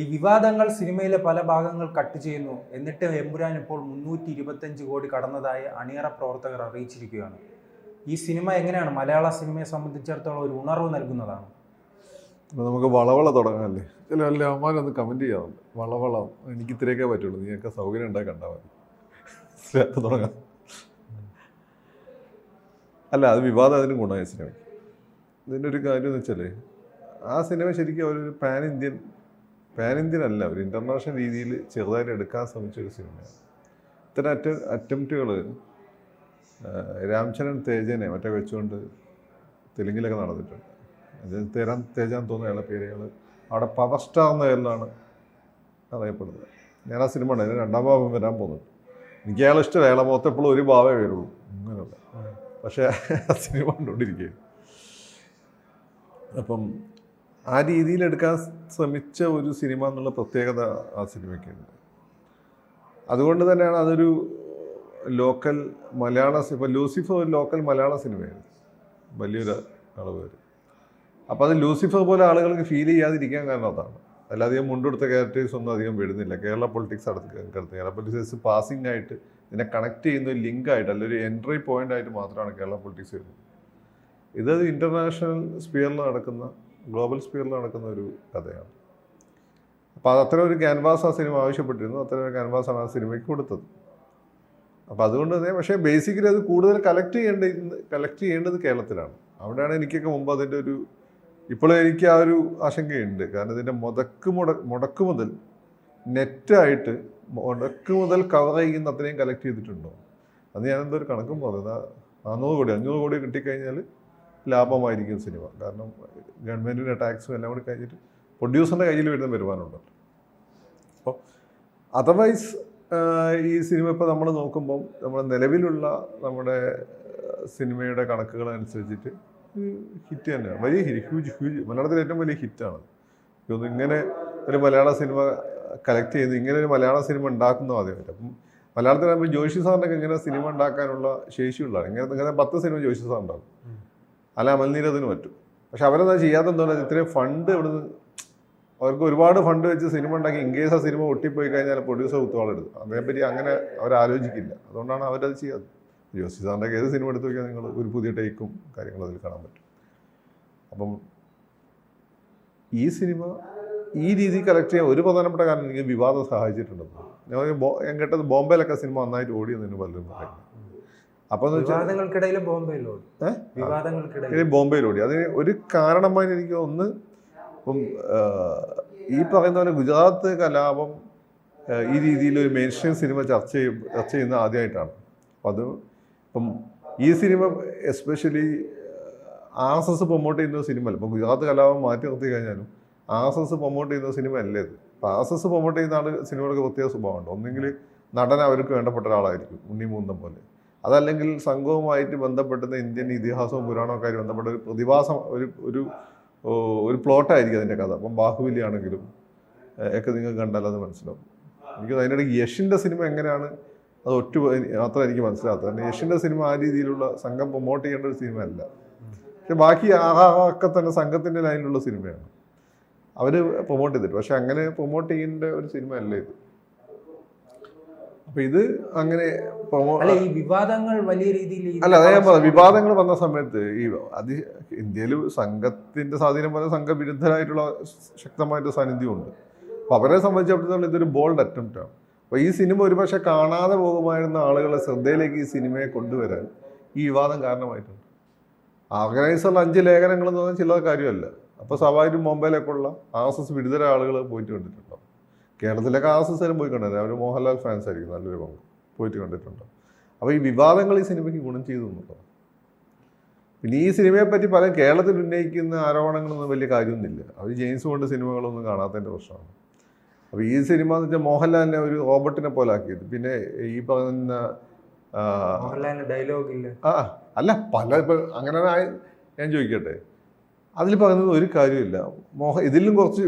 ഈ വിവാദങ്ങൾ സിനിമയിലെ പല ഭാഗങ്ങൾ കട്ട് ചെയ്യുന്നു. എന്നിട്ട് എമ്പുരാൻ ഇപ്പോൾ മുന്നൂറ്റി ഇരുപത്തഞ്ച് കോടി കടന്നതായി അണിയറ പ്രവർത്തകർ അറിയിച്ചിരിക്കുകയാണ്. ഈ സിനിമ എങ്ങനെയാണ്? മലയാള സിനിമയെ സംബന്ധിച്ചിടത്തോളം ഒരു ഉണർവ് നൽകുന്നതാണ്. നമുക്ക് വളവള തുടങ്ങാമല്ലേ ചില അല്ല അമ്മാരൊന്ന് കമന്റ് ചെയ്യാറുണ്ട് വളവള. എനിക്ക് ഇത്രയൊക്കെ പറ്റുള്ളൂ. നീയൊക്കെ സൗകര്യം ഉണ്ടായി കണ്ടാൽ മതി. തുടങ്ങാം. അല്ല അത് വിവാദം അതിന് ഗുണമായ സിനിമ ഇതിന്റെ ഒരു കാര്യം എന്ന് വെച്ചാൽ ആ സിനിമ ശരിക്കും ഒരു പാൻ ഇന്ത്യൻ പാൻ ഇന്ത്യൻ അല്ല ഒരു ഇന്റർനാഷണൽ രീതിയിൽ ചെറുതായിട്ട് എടുക്കാൻ ശ്രമിച്ച ഒരു സിനിമയാണ്. ഇത്തരം അറ്റ അറ്റംപ്റ്റുകൾ രാംചരൺ തേജനെ മറ്റേ വെച്ചുകൊണ്ട് തെലുങ്കിലൊക്കെ നടന്നിട്ടുണ്ട്. അത് തേരാൻ തേജാൻ തോന്നുന്ന അയാളുടെ പേരുകൾ. അവിടെ പവർ സ്റ്റാർ എന്ന പേരിലാണ് അറിയപ്പെടുന്നത്. ഞാൻ ആ സിനിമ ഉണ്ട് അതിന് രണ്ടാം ഭാവം വരാൻ പോകുന്നുണ്ട്. എനിക്ക് അയാൾ ഇഷ്ടമല്ല. അയാളെ മുഖത്ത് എപ്പോഴും ഒരു ഭാവമേ വരുള്ളൂ. അങ്ങനെയുള്ള പക്ഷേ ആ സിനിമ കണ്ടുകൊണ്ടിരിക്കുകയാണ്. അപ്പം ആ രീതിയിൽ എടുക്കാൻ ശ്രമിച്ച ഒരു സിനിമ എന്നുള്ള പ്രത്യേകത ആ സിനിമയ്ക്കുണ്ട്. അതുകൊണ്ട് തന്നെയാണ് അതൊരു ലോക്കൽ മലയാള സിനിമ ലൂസിഫർ ഒരു ലോക്കൽ മലയാള സിനിമയാണ് വലിയൊരു അളവ് വരും അപ്പോൾ അത് ലൂസിഫർ പോലെ ആളുകൾക്ക് ഫീൽ ചെയ്യാതിരിക്കാൻ കാരണം അതാണ്. അല്ലാതെ മുണ്ടെടുത്ത ക്യാരക്ടേഴ്സ് ഒന്നും അധികം വരുന്നില്ല കേരള പൊളിറ്റിക്സ് അടുത്ത് കേരള പൊളിറ്റിക്സ് പാസിംഗ് ആയിട്ട് ഇതിനെ കണക്ട് ചെയ്യുന്ന ഒരു ലിങ്ക് ആയിട്ട് അല്ലെങ്കിൽ ഒരു എൻട്രി പോയിന്റ് ആയിട്ട് മാത്രമാണ് കേരള പൊളിറ്റിക്സ് വരുന്നത്. ഇത് ഇന്റർനാഷണൽ സ്പിയറിൽ നടക്കുന്ന ഗ്ലോബൽ സ്പിയറിൽ നടക്കുന്ന ഒരു കഥയാണ്. അപ്പോൾ അത് അത്ര ഒരു ക്യാൻവാസ് ആ സിനിമ ആവശ്യപ്പെട്ടിരുന്നു അത്ര ഒരു ക്യാൻവാസാണ് ആ സിനിമയ്ക്ക് കൊടുത്തത്. അപ്പോൾ അതുകൊണ്ട് തന്നെ പക്ഷേ ബേസിക്കലി അത് കൂടുതൽ കളക്ട് ചെയ്യേണ്ട കളക്ട് ചെയ്യേണ്ടത് കേരളത്തിലാണ്. അവിടെയാണ് എനിക്കൊക്കെ മുമ്പ് അതിന്റെ ഒരു ഇപ്പോഴും എനിക്ക് ആ ഒരു ആശങ്കയുണ്ട്. കാരണം ഇതിന്റെ മുതക്ക് മുട മുടക്ക് മുതൽ നെറ്റായിട്ട് മുടക്ക് മുതൽ കവർ ചെയ്യുന്ന അത്രയും കളക്ട് ചെയ്തിട്ടുണ്ടോ? അത് ഞാനെന്തോ ഒരു കണക്കും പറഞ്ഞത്. നാനൂറ് കോടി അഞ്ഞൂറ് കോടി കിട്ടിക്കഴിഞ്ഞാൽ ലാഭമായിരിക്കും സിനിമ. കാരണം ഗവൺമെന്റിന്റെ ടാക്സും എല്ലാം കൂടി കഴിഞ്ഞിട്ട് പ്രൊഡ്യൂസറിന്റെ കയ്യിൽ വരുന്ന വരുമാനമുണ്ടല്ലോ അപ്പോൾ അതർവൈസ് ഈ സിനിമ ഇപ്പോൾ നമ്മൾ നോക്കുമ്പം നമ്മുടെ നിലവിലുള്ള നമ്മുടെ സിനിമയുടെ കണക്കുകൾ അനുസരിച്ചിട്ട് ഹിറ്റ് തന്നെയാണ്. വലിയ ഹ്യൂജ് ഹ്യൂജ് മലയാളത്തിലെ ഏറ്റവും വലിയ ഹിറ്റാണ് തോന്നുന്നു ഇങ്ങനെ ഒരു മലയാള സിനിമ കളക്ട് ചെയ്ത് ഇങ്ങനെ ഒരു മലയാള സിനിമ ഉണ്ടാക്കുന്ന ആദ്യമായിട്ട്. അപ്പം മലയാളത്തിലാകുമ്പോൾ ജോഷി സാറിനൊക്കെ ഇങ്ങനെ സിനിമ ഉണ്ടാക്കാനുള്ള ശേഷിയുള്ളതാണ്. ഇങ്ങനെ ഇങ്ങനെ പത്ത് സിനിമ ജോഷി സാർ ഉണ്ടാകും അല്ല അമൽനീരതിന് പറ്റും. പക്ഷെ അവരത് ചെയ്യാത്തെന്തുകൊണ്ട് ഇത്രയും ഫണ്ട് ഇവിടുന്ന് അവർക്ക് ഒരുപാട് ഫണ്ട് വെച്ച് സിനിമ ഉണ്ടാക്കി ഇൻകേസ് ആ സിനിമ ഒട്ടിപ്പോയി കഴിഞ്ഞാൽ പ്രൊഡ്യൂസർ കുത്തുവാളെടുത്ത് അതേപ്പറ്റി അങ്ങനെ അവർ ആലോചിക്കില്ല അതുകൊണ്ടാണ് അവരത് ചെയ്യാത്തത്. ജോസി സാറിന്റെ ഏത് സിനിമ എടുത്തു നോക്കിയാൽ നിങ്ങൾ ഒരു പുതിയ ടേക്കും കാര്യങ്ങളും അതിൽ കാണാൻ പറ്റും. അപ്പം ഈ സിനിമ ഈ രീതി കളക്ട് ചെയ്യാൻ ഒരു പ്രധാനപ്പെട്ട കാരണം എനിക്ക് വിവാദം സഹായിച്ചിട്ടുണ്ടെന്ന് ഞാൻ കേട്ടത് ബോംബെയിലൊക്കെ സിനിമ നന്നായിട്ട് ഓടിയെന്ന് പലരും പറയുന്നു. അപ്പോൾ വിവാദങ്ങൾക്കിടയിൽ ബോംബെയിലോട്? വിവാദങ്ങൾക്കിടയിൽ ഓടി അതിന് ഒരു കാരണമായി എനിക്ക് ഒന്ന് ഇപ്പം ഈ പറയുന്ന പോലെ ഗുജറാത്ത് കലാപം ഈ രീതിയിൽ ഒരു മെയിൻ സ്ട്രീം സിനിമ ചർച്ച ചെയ്യും ചർച്ച ചെയ്യുന്ന ആദ്യമായിട്ടാണ്. അപ്പം അത് ഇപ്പം ഈ cinema especially R S S promote ചെയ്യുന്ന സിനിമ അല്ല. ഇപ്പം ഗുജറാത്ത് കലാപം മാറ്റി നിർത്തി കഴിഞ്ഞാലും ആർ എസ് എസ് പ്രൊമോട്ട് ചെയ്യുന്ന സിനിമ അല്ലേ ഇത്? അപ്പം ആർ എസ് എസ് പ്രൊമോട്ട് ചെയ്യുന്ന ആൾ സിനിമകൾക്ക് പ്രത്യേക സ്വഭാവമുണ്ട്. ഒന്നെങ്കിൽ നടൻ അവർക്ക് വേണ്ടപ്പെട്ട ഒരാളായിരിക്കും ഉണ്ണി മൂന്തം പോലെ. അതല്ലെങ്കിൽ സംഘവുമായിട്ട് ബന്ധപ്പെടുന്ന ഇന്ത്യൻ ഇതിഹാസവും പുരാണവുമൊക്കെ ബന്ധപ്പെട്ട ഒരു പ്രതിഭാസം ഒരു ഒരു ഒരു പ്ലോട്ടായിരിക്കും അതിന്റെ കഥ. അപ്പം ബാഹുബലി ആണെങ്കിലും ഒക്കെ നിങ്ങൾ കണ്ടാൽ അത് മനസ്സിലാവും. എനിക്ക് അതിനിടയ്ക്ക് യഷിന്റെ സിനിമ എങ്ങനെയാണ്? അത് ഒറ്റ മാത്രം എനിക്ക് മനസ്സിലാത്തത് കാരണം യഷിന്റെ സിനിമ ആ രീതിയിലുള്ള സംഘം പ്രൊമോട്ട് ചെയ്യേണ്ട ഒരു സിനിമ അല്ല പക്ഷെ ബാക്കി ആഹാഹൊക്കെ തന്നെ സംഘത്തിന്റെ ലൈനിലുള്ള സിനിമയാണ്. അവർ പ്രൊമോട്ട് ചെയ്തിട്ട്. പക്ഷെ അങ്ങനെ പ്രൊമോട്ട് ചെയ്യേണ്ട ഒരു സിനിമ അല്ല ഇത്. അപ്പം ഇത് അങ്ങനെ അല്ല ഈ വിവാദങ്ങൾ വലിയ രീതിയിൽ അല്ല അതാ ഞാൻ പറഞ്ഞു വിവാദങ്ങൾ വന്ന സമയത്ത് ഈ അതി ഇന്ത്യയിൽ സംഘത്തിന്റെ സ്വാധീനം പോലെ സംഘവിരുദ്ധരായിട്ടുള്ള ശക്തമായിട്ട് സാന്നിധ്യമുണ്ട് അപ്പൊ അവരെ സംബന്ധിച്ചിടത്തോളം ഇതൊരു ബോൾഡ് അറ്റംപ്റ്റ് ആണ്. അപ്പൊ ഈ സിനിമ ഒരുപക്ഷെ കാണാതെ പോകുമായിരുന്ന ആളുകളെ ശ്രദ്ധയിലേക്ക് ഈ സിനിമയെ കൊണ്ടുവരാൻ ഈ വിവാദം കാരണമായിട്ടുണ്ട്. ഓർഗനൈസറിൽ അഞ്ച് ലേഖനങ്ങൾ എന്ന് പറഞ്ഞാൽ ചില കാര്യമല്ല. അപ്പോൾ സ്വാഭാവികം മുംബൈയിലേക്കുള്ള ആർ എസ് എസ് വിരുദ്ധര ആളുകൾ പോയിട്ട് കണ്ടിട്ടുണ്ടാവും. കേരളത്തിലൊക്കെ എസ് എസ് പോയി കണ്ടിട്ടുണ്ട് അവർ മോഹൻലാൽ ഫാൻസ് ആയിരിക്കും നല്ലൊരു പങ്ക് പോയിട്ട് കണ്ടിട്ടുണ്ട്. അപ്പോൾ ഈ വിവാദങ്ങൾ ഈ സിനിമയ്ക്ക് ഗുണം ചെയ്തു എന്നുള്ളതാണ് പിന്നെ ഈ സിനിമയെ പറ്റി പല കേരളത്തിൽ ഉന്നയിക്കുന്ന ആരോപണങ്ങളൊന്നും വലിയ കാര്യമൊന്നുമില്ല. അവർ ജെയിംസ് കൊണ്ട് സിനിമകളൊന്നും കാണാത്തതിന്റെ പ്രശ്നമാണ്. അപ്പോൾ ഈ സിനിമ എന്ന് വെച്ചാൽ മോഹൻലാലിനെ ഒരു റോബർട്ടിനെ പോലെ ആക്കിയത്. പിന്നെ ഈ പറയുന്ന ആ, ഡയലോഗില്ല ഡയലോഗ് ഇല്ല? ആ അല്ല പല ഇപ്പം അങ്ങനെ ഞാൻ ചോദിക്കട്ടെ. അതിൽ പറയുന്നത് ഒരു കാര്യമില്ല മോഹ ഇതിലും കുറച്ച്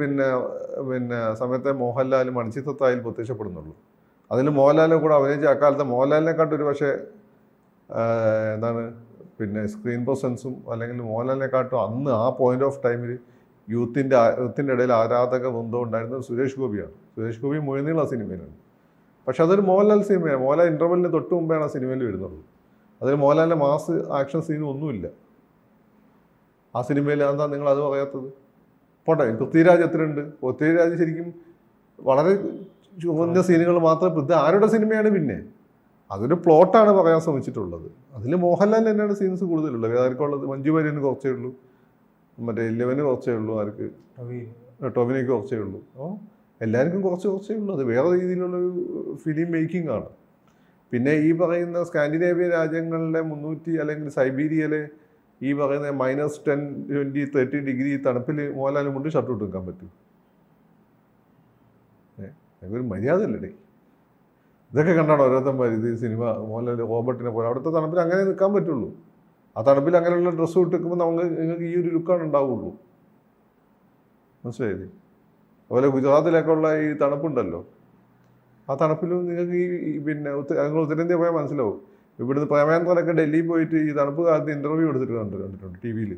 പിന്നെ പിന്നെ സമയത്തെ മോഹൻലാൽ മണിച്ചിത്രത്തായിൽ പ്രത്യക്ഷപ്പെടുന്നുള്ളൂ. അതിൽ മോഹൻലാലിനെ കൂടെ അഭിനയിച്ച അക്കാലത്തെ മോഹൻലാലിനെക്കാട്ടും ഒരു പക്ഷേ എന്താണ് പിന്നെ സ്ക്രീൻ പ്രസൻസും അല്ലെങ്കിൽ മോഹൻലാലിനെക്കാട്ടും അന്ന് ആ പോയിന്റ് ഓഫ് ടൈമിൽ യൂത്തിന്റെ യൂത്തിന്റെ ഇടയിൽ ആരാധക ബന്ധം ഉണ്ടായിരുന്നത് സുരേഷ് ഗോപിയാണ്. സുരേഷ് ഗോപി മൊഴിനീള സിനിമയിലാണ്. പക്ഷെ അതൊരു മോഹൻലാൽ സിനിമയാണ്. മോഹൻലാൽ ഇന്റർവെല്ലിന് തൊട്ട് മുമ്പേ ആ സിനിമയിൽ വരുന്നുള്ളൂ അതിൽ മോഹൻലാലിന്റെ മാസ് ആക്ഷൻ സീനും ഒന്നുമില്ല. ആ സിനിമയിൽ എന്താ നിങ്ങൾ അത് പറയാത്തത്? പോട്ടെ പൃഥ്വിരാജ് എത്രയുണ്ട്? പൃഥ്വിരാജ് ശരിക്കും വളരെ ചുവന്ന സീനുകൾ മാത്രമേ ഇത് ആരുടെ സിനിമയാണ് പിന്നെ? അതൊരു പ്ലോട്ടാണ് പറയാൻ ശ്രമിച്ചിട്ടുള്ളത്. അതിൽ മോഹൻലാൽ തന്നെയാണ് സീൻസ് കൂടുതലുള്ളത്. ആർക്കുള്ളത് മഞ്ജു വാര്യന് കുറച്ചേ ഉള്ളൂ. മറ്റേ ഇല്ലവന് കുറച്ചേ ഉള്ളൂ ആർക്ക്? ടൊവിനോ. ടോമിനയ്ക്ക് കുറച്ചേ ഉള്ളൂ. അപ്പോൾ എല്ലാവർക്കും കുറച്ച് കുറച്ചേ ഉള്ളൂ. അത് വേറെ രീതിയിലുള്ളൊരു ഫിലിം മേക്കിംഗ് ആണ്. പിന്നെ ഈ പറയുന്ന സ്കാൻഡിനേവിയ രാജ്യങ്ങളിലെ മുന്നൂറ്റി അല്ലെങ്കിൽ സൈബീരിയയിലെ ഈ പറയുന്ന minus ten twenty thirty degree തണുപ്പിൽ മോഹൻലാലും കൊണ്ട് ഷർട്ട് ഇട്ട് നിൽക്കാൻ പറ്റും. ഒരു മര്യാദ അല്ലേ ഇതൊക്കെ കണ്ടാണ് ഓരോരുത്തന്മാർ ഇത് സിനിമ മോഹൻലാൽ റോബർട്ടിനെ പോലെ അവിടുത്തെ തണുപ്പിൽ അങ്ങനെ നിൽക്കാൻ പറ്റുള്ളൂ. ആ തണുപ്പിൽ അങ്ങനെയുള്ള ഡ്രസ്സ് ഇട്ട് നിൽക്കുമ്പോൾ നമുക്ക് നിങ്ങൾക്ക് ഈ ഒരു ലുക്കാണ് ഉണ്ടാവുള്ളൂ. മനസ്സിലായില്ലേ? അതുപോലെ ഗുജറാത്തിലൊക്കെ ഉള്ള ഈ തണുപ്പുണ്ടല്ലോ. ആ തണുപ്പിലും നിങ്ങൾക്ക് ഈ പിന്നെ ഉത്തര ഉത്തരേന്ത്യ പോയാൽ മനസ്സിലാവും. ഇവിടുന്ന് പ്രേമാനന്ദനൊക്കെ ഡൽഹിയിൽ പോയിട്ട് ഈ തണുപ്പ് കാലത്ത് ഇന്റർവ്യൂ എടുത്തിട്ട് കണ്ടു കണ്ടിട്ടുണ്ട് ടി വിയിൽ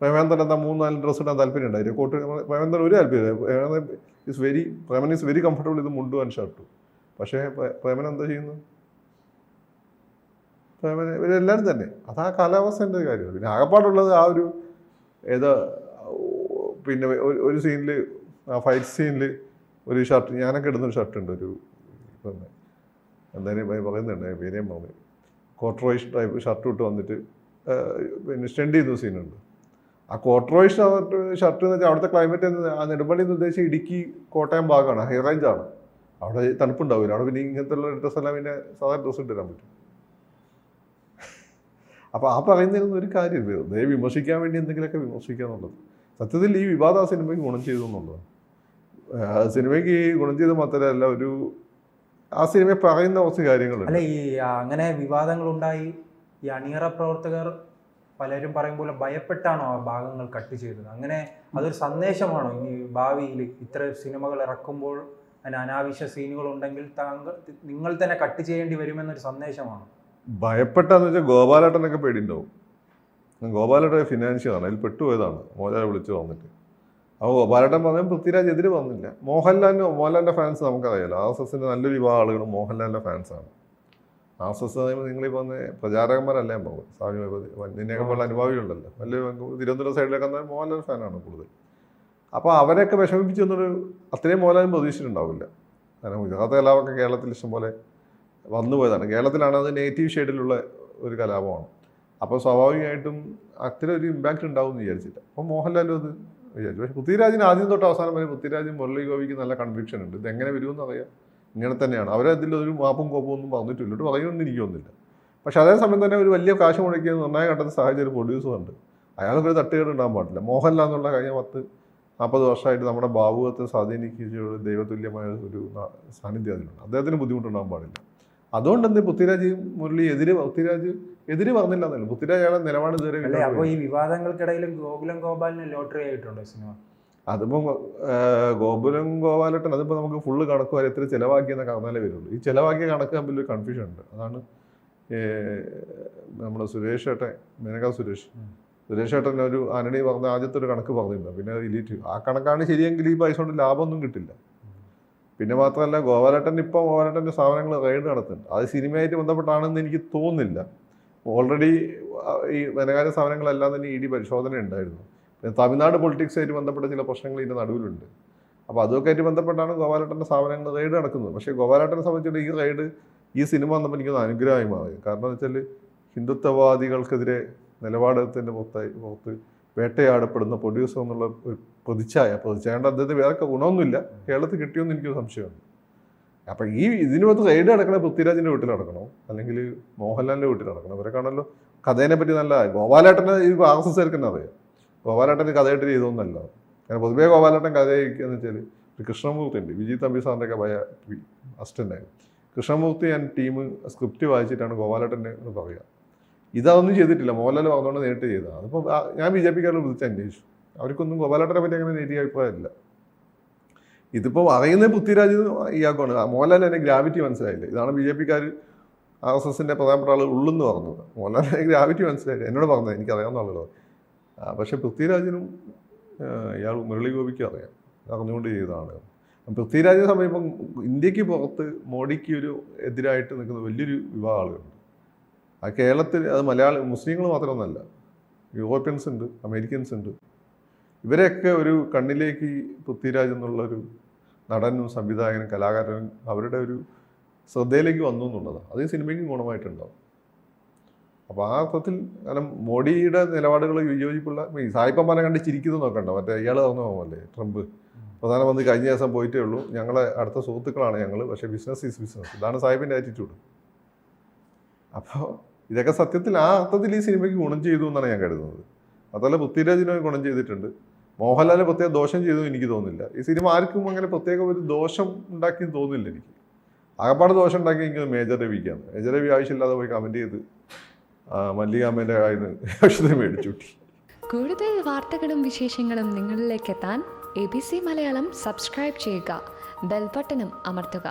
പ്രേമാനന്ദൻ എന്താ മൂന്ന് നാല് ഡ്രസ്സ് ഇടാൻ താല്പര്യം ഉണ്ടായിരുന്നു കോട്ട് പ്രേമാനന്ദൻ ഒരു താല്പര്യം is very Preman is very comfortable ഇത് മുണ്ടും ആൻഡ് ഷർട്ടും പക്ഷേ പ്രേമൻ എന്താ ചെയ്യുന്നു? പ്രേമൻ ഇവരെല്ലാവരും തന്നെ. അത് ആ കാലാവസ്ഥേന്റെ കാര്യമാണ് പിന്നെ ആകപ്പാടുള്ളത് ആ ഒരു ഏതാ പിന്നെ ഒരു- ഒരു സീനിൽ ആ ഫൈറ്റ് സീനിൽ ഒരു ഷർട്ട് ഞാനൊക്കെ ഇടുന്നൊരു ഷർട്ട് ഉണ്ട് ഒരു ഇപ്പം എന്തായാലും പറയുന്നുണ്ട് പേരെയും പറഞ്ഞു. കോട്രോയിഷ് ടൈപ്പ് ഷർട്ട് ഇട്ട് വന്നിട്ട് പിന്നെ സ്റ്റെൻഡ് ചെയ്യുന്ന സീനുണ്ട്. ആ കോട്ടറോയിഷ് ഷർട്ട് എന്ന് വെച്ചാൽ അവിടുത്തെ ക്ലൈമറ്റ് എന്ന് ആ നെടുമ്പള്ളി എന്ന് ഉദ്ദേശിച്ച് ഇടുക്കി കോട്ടയം ഭാഗമാണ് ഹൈ റേഞ്ചാണ് അവിടെ തണുപ്പുണ്ടാവില്ല അവിടെ പിന്നെ ഇങ്ങനത്തെ ഉള്ള ഡ്രസ്സ് എല്ലാം പിന്നെ സാധാരണ ഡ്രസ്സ് ഇട്ട് തരാൻ പറ്റും. അപ്പോൾ ആ പറയുന്നതിനൊന്നും ഒരു കാര്യമില്ല വെറുതെ വിമർശിക്കാൻ വേണ്ടി എന്തെങ്കിലുമൊക്കെ വിമർശിക്കുക എന്നുള്ളത്. സത്യത്തിൽ ഈ വിവാദ സിനിമയ്ക്ക് ഗുണം ചെയ്തു എന്നുള്ളതാണ്. സിനിമയ്ക്ക് ഗുണം ചെയ്ത് മാത്രമല്ല ഒരു ആ സിനിമ പറയുന്ന കുറച്ച് കാര്യങ്ങളുണ്ട്. അല്ല ഈ അങ്ങനെ വിവാദങ്ങളുണ്ടായി. ഈ അണിയറ പ്രവർത്തകർ പലരും പറയും പോലെ ഭയപ്പെട്ടാണോ ആ ഭാഗങ്ങൾ കട്ട് ചെയ്തത്? അങ്ങനെ അതൊരു സന്ദേശമാണോ? ഇനി ഭാവിയിൽ ഇത്ര സിനിമകൾ ഇറക്കുമ്പോൾ അതിന് അനാവശ്യ സീനുകൾ ഉണ്ടെങ്കിൽ താങ്കൾ നിങ്ങൾ തന്നെ കട്ട് ചെയ്യേണ്ടി വരുമെന്നൊരു സന്ദേശമാണോ? ഭയപ്പെട്ടാന്ന് വെച്ചാൽ ഗോപാലേട്ടനൊക്കെ പേടിയുണ്ടാവും. ഗോപാലേട്ടൻ ഫിനാൻഷ്യലാണ് അതിൽ പെട്ടുപോയതാണ്. മോചാരെ വിളിച്ചു വന്നിട്ട്. അപ്പോൾ ഗോപാലേട്ടൻ പറഞ്ഞാൽ പൃഥ്വിരാജ് എതിര് വന്നില്ല. മോഹൻലാലിന് മോഹൻലാലിന്റെ ഫാൻസ് നമുക്കറിയാലോ. ആർ എസ് എസിന്റെ നല്ലൊരു വിഭാഗം ആളുകളും മോഹൻലാലിന്റെ ഫാൻസാണ് ആർ എസ് എസ് പറയുമ്പോൾ നിങ്ങൾ ഈ പറഞ്ഞ പ്രചാരകന്മാരല്ല പോകും സ്വാമി നിന്നെയൊക്കെ പോലെ അനുഭാവികളുണ്ടല്ലോ. വലിയ തിരുവനന്തപുരം സൈഡിലൊക്കെ വന്നാൽ മോഹൻലാൽ ഫാനാണ് കൂടുതൽ. അപ്പോൾ അവരെയൊക്കെ വിഷമിപ്പിച്ചു എന്നൊരു അത്രയും മോഹൻലാലും പ്രതീക്ഷിച്ചിട്ടുണ്ടാവില്ല. കാരണം ഗുജറാത്ത് കലാപമൊക്കെ കേരളത്തിൽ ഇഷ്ടംപോലെ വന്നു പോയതാണ്. കേരളത്തിലാണ് അത് നേറ്റീവ് ഷെയ്ഡിലുള്ള ഒരു കലാപമാണ്. അപ്പോൾ സ്വാഭാവികമായിട്ടും അത്ര ഒരു ഇമ്പാക്റ്റ് ഉണ്ടാവും എന്ന് വിചാരിച്ചില്ല. അപ്പോൾ മോഹൻലാലും അത് വിചാരിച്ചു. പക്ഷേ പൃഥ്വിരാജിന് ആദ്യം തൊട്ട് അവസാനം വരെ പൃഥ്വിരാജും മുരളി ഗോപിക്ക് നല്ല കൺവിക്ഷൻ ഉണ്ട്. ഇത് എങ്ങനെ വരുമെന്ന് അറിയാം ഇങ്ങനെ തന്നെയാണ്. അവരതിൽ ഒരു മാപ്പും കോപ്പും ഒന്നും പറഞ്ഞിട്ടില്ല. ഒരു പറയുമെന്ന് എനിക്ക് തോന്നുന്നില്ല. പക്ഷെ അതേസമയം തന്നെ ഒരു വലിയ കാശ് മുടക്കിയ നിർണായക ഘട്ടത്തിൽ സാഹചര്യം പ്രൊഡ്യൂസറുണ്ട് അയാൾക്ക് ഒരു തട്ടുകേട് ഉണ്ടാകാൻ പാടില്ല. മോഹൻലാൽ എന്നുള്ള കഴിഞ്ഞ പത്ത് നാൽപ്പത് വർഷമായിട്ട് നമ്മുടെ ബാബുവത്തെ സ്വാധീനിക്കുന്ന ദൈവതുല്യമായ ഒരു സാന്നിധ്യം അതിലുണ്ട്. അദ്ദേഹത്തിന് ബുദ്ധിമുട്ടുണ്ടാകാൻ പാടില്ല. അതുകൊണ്ട് എന്ത് പൃഥ്വിരാജ് മുരളി എതിര് പൃഥ്വിരാജ് എതിര് പറഞ്ഞില്ല എന്നല്ല. പൃഥ്വിരാജ് അയാളെ നിലപാട് ഇതുവരെ അപ്പോൾ ഈ വിവാദങ്ങൾക്കിടയിലും ഗോകുലം ഗോപാലിന് ലോട്ടറി ആയിട്ടുണ്ടോ സിനിമ? അതിപ്പം ഗോപുരം ഗോപാലട്ടൻ അതിപ്പോൾ നമുക്ക് ഫുള്ള് കണക്ക് വരെ എത്ര ചിലവാക്കിയെന്ന കറന്നാലേ വരുള്ളൂ. ഈ ചിലവാക്കിയ കണക്ക് തമ്മിൽ ഒരു കൺഫ്യൂഷൻ ഉണ്ട്. അതാണ് നമ്മുടെ സുരേഷ് ഏട്ടൻ മേനക സുരേഷ്. സുരേഷ് ഏട്ടൻ ഒരു ആനണി പറഞ്ഞ ആദ്യത്തെ ഒരു കണക്ക് പറഞ്ഞിരുന്നു. പിന്നെ അത് ഡിലീറ്റ് ആ കണക്കാണ് ശരിയെങ്കിൽ ഈ പൈസ കൊണ്ട് ലാഭമൊന്നും കിട്ടില്ല. പിന്നെ മാത്രമല്ല ഗോപാലേട്ടൻ ഇപ്പം ഗോപാലേട്ടന്റെ സ്ഥാപനങ്ങൾ റെയ്ഡ് നടത്തുന്നുണ്ട്. അത് സിനിമയായിട്ട് ബന്ധപ്പെട്ടാണെന്ന് എനിക്ക് തോന്നുന്നില്ല. ഓൾറെഡി ഈ ധനകാര്യ സ്ഥാപനങ്ങളെല്ലാം തന്നെ ഇ ഡി പരിശോധന ഉണ്ടായിരുന്നു. പിന്നെ തമിഴ്നാട് പൊളിറ്റിക്സായിട്ട് ബന്ധപ്പെട്ട ചില പ്രശ്നങ്ങൾ ഇതിന്റെ നടുവിലുണ്ട്. അപ്പോൾ അതൊക്കെ ആയിട്ട് ബന്ധപ്പെട്ടാണ് ഗോപാലേട്ടന്റെ സ്ഥാപനങ്ങൾ റെയ്ഡ് നടക്കുന്നത്. പക്ഷേ ഗോപാലേട്ടനെ സംബന്ധിച്ചിട്ട് ഈ റെയ്ഡ് ഈ സിനിമ വന്നപ്പോൾ എനിക്കൊന്ന് അനുഗ്രഹമായി മാറി. കാരണം എന്ന് വെച്ചാൽ ഹിന്ദുത്വവാദികൾക്കെതിരെ നിലപാടത്തിന്റെ പുറത്തായി പുറത്ത് വേട്ടയാടപ്പെടുന്ന പ്രൊഡ്യൂസർ എന്നുള്ള ഒരു പ്രതിച്ഛായ പ്രതിച്ഛായണ്ട് അദ്ദേഹത്തിന് വേറെ ഗുണമൊന്നുമില്ല. കേരളത്തിൽ കിട്ടിയോന്ന് എനിക്കൊരു സംശയമുണ്ട്. അപ്പം ഈ ഇതിനകത്ത് റെയ്ഡ് നടക്കണ പൃഥ്വിരാജിന്റെ വീട്ടിൽ നടക്കണോ? അല്ലെങ്കിൽ മോഹൻലാലിന്റെ വീട്ടിൽ നടക്കണം? ഇവരൊക്കെയാണല്ലോ കഥേനെ പറ്റി നല്ല ഗോപാലേട്ടനെ ഈ ആർ എസ് എസ് തന്നെ അറിയാം. ഗോപാലേട്ടന്റെ കഥയായിട്ട് ചെയ്തൊന്നല്ല കാരണം പൊതുവേ ഗോപാലേട്ടൻ കഥ എന്ന് വെച്ചാൽ ഒരു കൃഷ്ണമൂർത്തി ഉണ്ട് വിജയ് തമ്പി സാറിന്റെ ഒക്കെ ഭയ അസിസ്റ്റന്റായിരുന്നു കൃഷ്ണമൂർത്തി ആൻഡ് ടീം സ്ക്രിപ്റ്റ് വായിച്ചിട്ടാണ് ഗോപാലേട്ടന്റെ പറയുക. ഇതൊന്നും ചെയ്തിട്ടില്ല. മോഹൻലാൽ പറഞ്ഞുകൊണ്ട് നേരിട്ട് ചെയ്തതാണ് അതിപ്പോൾ ഞാൻ ബി ജെ പിക്കാരെ വിളിച്ച് അന്വേഷിച്ചു. അവർക്കൊന്നും ഗോപാലേട്ടനെ പറ്റി അങ്ങനെ നേരിയ അഭിപ്രായമില്ല. ഇതിപ്പോൾ അറിയുന്ന പൃഥ്വിരാജ് ഇയാൾക്കാണ്. മോഹൻലാൽ എന്നെ ഗ്രാവിറ്റി മനസ്സിലായില്ല. ഇതാണ് ബി ജെ പിക്കാർ ആർ എസ് എസിന്റെ പ്രധാനപ്പെട്ട ആൾ ഉള്ളെന്ന് പറഞ്ഞത്. മോഹൻലാലിനെ ഗ്രാവിറ്റി മനസ്സിലായില്ല. എന്നോട് പറഞ്ഞത്. എനിക്കറിയാവുന്ന ആളുകൾ പക്ഷേ പൃഥ്വിരാജിനും ഇയാൾ മുരളി ഗോപിക്ക് അറിയാം. അറിഞ്ഞുകൊണ്ട് ചെയ്തതാണ് പൃഥ്വിരാജിനെ സമയം ഇപ്പം ഇന്ത്യയ്ക്ക് പുറത്ത് മോഡിക്ക് ഒരു എതിരായിട്ട് നിൽക്കുന്ന വലിയൊരു വിഭാഗം ആളുകളുണ്ട്. ആ കേരളത്തിൽ അത് മലയാളി മുസ്ലിങ്ങൾ മാത്രമൊന്നല്ല. യൂറോപ്യൻസ് ഉണ്ട് അമേരിക്കൻസ് ഉണ്ട്. ഇവരെയൊക്കെ ഒരു കണ്ണിലേക്ക് പൃഥ്വിരാജ് എന്നുള്ളൊരു നടനും സംവിധായകനും കലാകാരനും അവരുടെ ഒരു ശ്രദ്ധയിലേക്ക് വന്നു എന്നുള്ളതാണ് അത് ഈ സിനിമയ്ക്ക് ഗുണമായിട്ടുണ്ടാവും. അപ്പോൾ ആ അർത്ഥത്തിൽ കാരണം മോഡിയുടെ നിലപാടുകൾ വിയോജിപ്പുള്ള ഈ സായിപ്പന്മാരെ കണ്ട് ചിരിക്കുന്നത് നോക്കണ്ട. മറ്റേ ഇയാൾ തന്നെ പോകുമല്ലേ ട്രംപ്. പ്രധാനമന്ത്രി കഴിഞ്ഞ ദിവസം പോയിട്ടേ ഉള്ളൂ. ഞങ്ങളെ അടുത്ത സുഹൃത്തുക്കളാണ് ഞങ്ങൾ പക്ഷേ ബിസിനസ് ഈസ് ബിസിനസ് ഇതാണ് സാഹിബിന്റെ ആറ്റിറ്റ്യൂഡ് അപ്പോൾ ഇതൊക്കെ സത്യത്തിൽ ആ അർത്ഥത്തിൽ ഈ സിനിമയ്ക്ക് ഗുണം ചെയ്തു എന്നാണ് ഞാൻ കരുതുന്നത്. അതല്ല പൃഥ്വിരാജിനോ ഗുണം ചെയ്തിട്ടുണ്ട്. മോഹൻലാലിന് പ്രത്യേക ദോഷം ചെയ്തു എനിക്ക് തോന്നുന്നില്ല. ഈ സിനിമ ആർക്കും അങ്ങനെ പ്രത്യേക ഒരു ദോഷം ഉണ്ടാക്കി തോന്നുന്നില്ല എനിക്ക്. ആകപ്പാട് ദോഷം ഉണ്ടാക്കി എനിക്ക് മേജർ രവിക്കാണ്. മേജർ രവി ആവശ്യമില്ലാതെ പോയി കമന്റ് ചെയ്ത് മല്ലികാമ്മേന്റെ കാര്യം ഔഷധം ആവശ്യത്തിന് മേടിച്ചു കൂടുതൽ വാർത്തകളും വിശേഷങ്ങളും നിങ്ങളിലേക്ക് എത്താൻ A B C Malayalam subscribe ചെയ്യുക. ബെൽബട്ടനും അമർത്തുക.